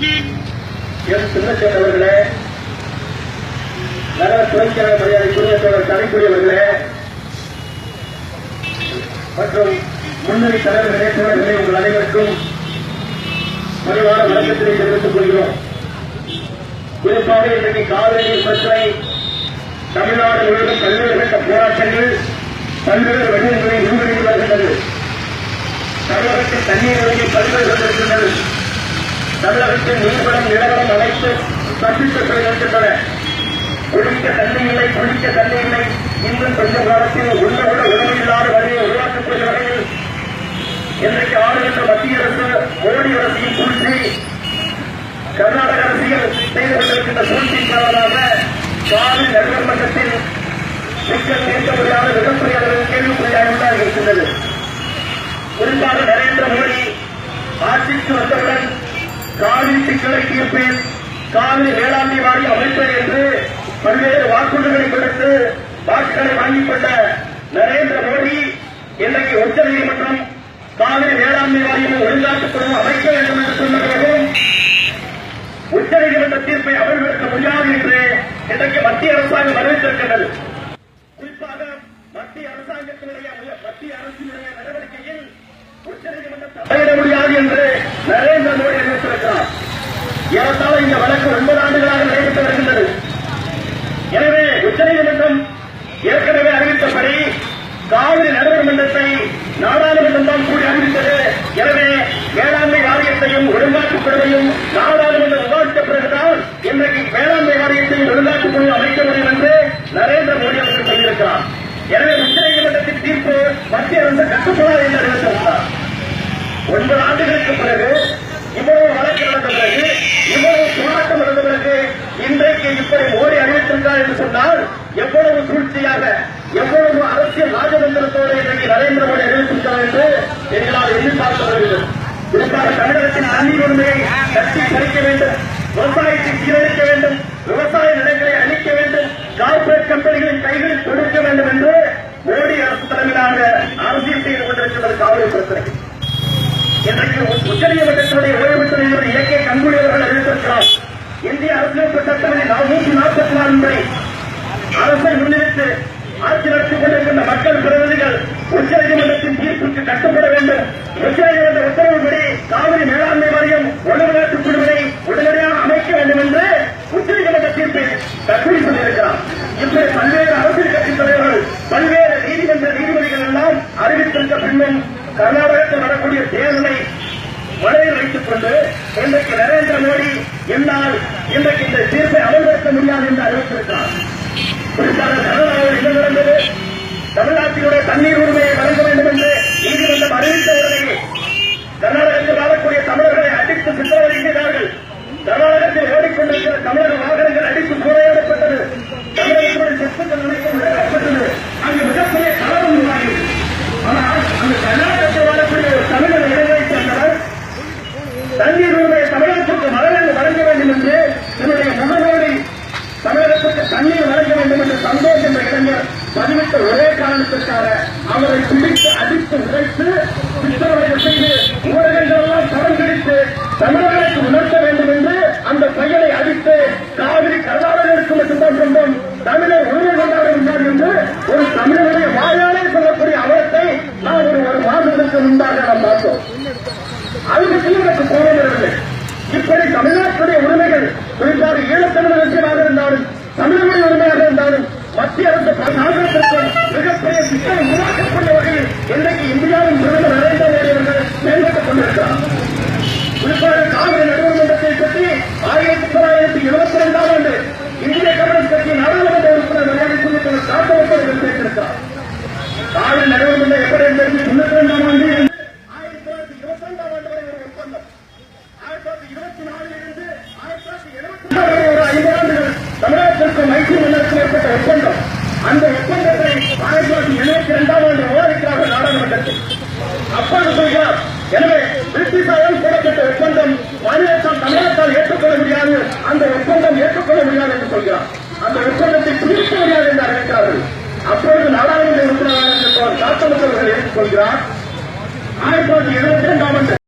M சின்னச்சேன் அவர்களே நகர துணைச்செயலர் மரியாதைக்குரிய தோழர் தலைக்குடி மற்றும் முன்னணி தலைவர்களே தோழர்களே உங்கள் அனைவருக்கும் பணிவான வணக்கத்தினை தெரிவித்துக் கொள்கிறோம். குறிப்பாக இன்றைக்கு காவிரி நீர் பிரச்சனை தமிழ்நாடு முழுவதும் பல்வேறு கட்ட போராட்டங்கள் பல்வேறு வடிவங்களை முன்வெடுத்து வருகின்றது. தமிழகத்தில் தண்ணீர் வழங்கி பல்வேறு கொண்டிருக்கின்றது தமிழகத்தில் நீர்வளம் நிலவரம் அனைத்து தப்பித்துக் இருக்கின்றன குடிக்க தண்ணி இல்லை குடிக்க தண்ணி இல்லை. இன்னும் கொஞ்ச காலத்தில் உள்ள உள்ள உணவு இல்லாத வழியை உருவாக்கக்கூடிய வகையில் இன்றைக்கு ஆளுகின்ற மத்திய அரசு மோடி அரசின் சூழ்ச்சி கர்நாடக அரசியல் செய்து கொண்டிருக்கின்ற சூழ்ச்சி காரணமாக காவி நடுவர் மன்றத்தில் சிக்கல் தீர்க்க முடியாத மிகப்பெரிய அளவில் கேள்விக்குறியாக இருக்கின்றது குறிப்பாக நரேந்திர மோடி ஆட்சிக்கு வந்தவுடன் காவிரி சிக்கலை பின் காவிரி வேளாண்மை வாரி அமைப்பேன் என்று பல்வேறு வாக்குறுதிகளை கொடுத்து வாக்குகளை வாங்கிக் கொண்ட நரேந்திர மோடி இன்றைக்கு உச்சநீதிமன்றம் காவிரி வேளாண்மை வாரியம் ஒழுங்காற்றுக்குழு அமைக்க வேண்டும் என்று சொன்ன பிறகும் உச்சநீதிமன்ற தீர்ப்பை அமல்படுத்த முடியாது என்று இன்றைக்கு மத்திய அரசாங்கம் அறிவித்திருக்கின்றது குறிப்பாக மத்திய அரசாங்கத்தினுடைய மத்திய அரசினுடைய நடவடிக்கையில் உச்சநீதிமன்றம் தலையிட முடியாது என்று நரேந்திர மோடி அறிவித்திருக்கிறார். ஏறத்தாழ இந்த வழக்கு ஒன்பது ஆண்டுகளாக நடைபெற்று வருகின்றது. எனவே உச்சநீதிமன்றம் ஏற்கனவே அறிவித்தபடி காவிரி நடுவர் மன்றத்தை நாடாளுமன்றம் தான் கூடி அறிவித்தது. எனவே வேளாண்மை வாரியத்தையும் ஒழுங்காற்றுக் குழுவையும் நாடாளுமன்றம் விவாதித்த பிறகுதான் இன்றைக்கு வேளாண்மை வாரியத்தையும் ஒழுங்காற்றுக் குழு அமைக்க முடியும் என்று நரேந்திர மோடி அவர்கள் சொல்லியிருக்கிறார். எனவே உச்சநீதிமன்றத்தின் தீர்ப்பு மத்திய அரசு கட்டுப்படாது என்று அறிவித்திருந்தார் ஒன்பது ஆண்டுகளுக்கு பிறகு இவ்வளவு வழக்கு நடந்த பிறகு இவ்வளவு போராட்டம் நடந்த பிறகு இன்றைக்கு இப்படி மோடி அறிவித்திருந்தார் என்று சொன்னால் எவ்வளவு சூழ்ச்சியாக எவ்வளவு அரசியல் ராஜதந்திரத்தோடு இன்றைக்கு நரேந்திர மோடி அறிவித்திருக்கிறார் என்று எங்களால் எதிர்பார்க்க வருகிறது குறிப்பாக தமிழகத்தின் தண்ணீர் உரிமையை கட்டி பறிக்க வேண்டும் விவசாயத்தை சீரழிக்க வேண்டும் விவசாய நிலங்களை அழிக்க வேண்டும் கார்பரேட் கம்பெனிகளின் கைகளில் கொடுக்க வேண்டும் என்று மோடி அரசு தலைமையிலாக அரசியல் செய்து கொண்டிருக்கிறது காவிரி பிரச்சனை இன்றைக்கு உச்சநீதிமன்றத்தினுடைய ஓய்வு பெற்ற நீதிபதி இலக்கிய கங்குலி அவர்கள் அறிவித்திருக்கிறார் இந்திய நூற்றி நாற்பத்தி நாலு முறை அரசை முன்னிறுத்து ஆட்சி நடத்திக் கொண்டிருக்கின்ற மக்கள் பிரதிநிதிகள் உச்சநீதிமன்றத்தின் தீர்ப்புக்கு கட்டுப்பட வேண்டும். உச்சநீதிமன்ற உத்தரவுப்படி காவிரி மேலாண்மை வாரியம் ஒழுங்குநேற்றுக் குழுவினை உடனடியாக அமைக்க வேண்டும் என்று உச்சநீதிமன்ற தீர்ப்பில் கட்டுரை சொல்லியிருக்கிறார். இப்படி பல்வேறு அரசியல் கட்சித் தலைவர்கள் பல்வேறு நீதிமன்ற நீதிபதிகள் எல்லாம் அறிவித்திருந்த பின்னும் கர்நாடகத்தில் வரக்கூடிய தேர்தலை மனதில் வைத்துக் கொண்டு இன்றைக்கு நரேந்திர மோடி என்னால் இன்றைக்கு இந்த தீர்ப்பை அமல்படுத்த முடியாது என்று அறிவித்திருக்கிறார். என்ன நடந்தது? தமிழ்நாட்டினுடைய தண்ணீர் உரிமையை வழங்க வேண்டும் என்று நீதிமன்றம் அறிவித்த உடனே கர்நாடகத்தில் வாழக்கூடிய தமிழர்களை அடித்து சித்திரவதை செய்தார்கள். கர்நாடகத்தில் ஓடிக்கொண்டிருக்கிற தமிழக வாகனங்கள் அடித்து சூறையாடப்பட்டது தமிழகத்துடைய சொத்துக்கள் அனைத்தும் அங்கு மிகப்பெரிய கலவரம் உருவாகியது ஆனால் அந்த கர்நாடகத்தில் வாழக்கூடிய ஒரு தமிழக இளைஞரை சேர்ந்தவர் தண்ணீர் உரிமையை தமிழகத்திற்கு மகளிர் வழங்க வேண்டும் என்று என்னுடைய முகநூலில் தமிழகத்துக்கு தண்ணீர் வழங்க வேண்டும் என்ற சந்தோஷ் என்ற இளைஞர் பதிவிட்ட ஒரே காரணத்திற்காக அவரை பிடித்து அடித்து உடைத்து சித்திரவதை செய்து ஊடகங்கள் எல்லாம் படம் தமிழர்களுக்கு உணர்த்த வேண்டும் என்று அந்த பையனை அடித்து காவிரி கர்நாடகருக்கு மட்டும்தான் சொந்தம். தமிழர் உரிமை கொண்டாட முடியாது என்று ஒரு தமிழருடைய வாயாலே சொல்லக்கூடிய அவலத்தை நாம் ஒரு ஒரு மாதத்திற்கு முன்பாக நாம் பார்த்தோம். அதுக்கு எனக்கு கோபம் இருந்தது இப்படி தமிழ்நாட்டுடைய உரிமைகள் குறிப்பாக ஏற்பட்ட ஒப்பந்தம். அந்த ஒப்பந்தத்தை ஆயிரத்தி தொள்ளாயிரத்தி எழுபத்தி இரண்டாம் நாடாளுமன்றத்தில். அப்பொழுது ஒப்பந்தம் மாநிலத்தால் தமிழகத்தால் ஏற்றுக்கொள்ள முடியாது. அந்த ஒப்பந்தம் ஏற்றுக்கொள்ள முடியாது என்று சொல்கிறார். அந்த ஒப்பந்தத்தை புதுப்பிக்க முடியாது என்று அறிவித்தார்கள் நாடாளுமன்ற உறுப்பினராக இருந்தவர் ஏற்றுக்கொள்கிறார். ஆயிரத்தி தொள்ளாயிரத்தி எழுபத்தி இரண்டாம் ஆண்டு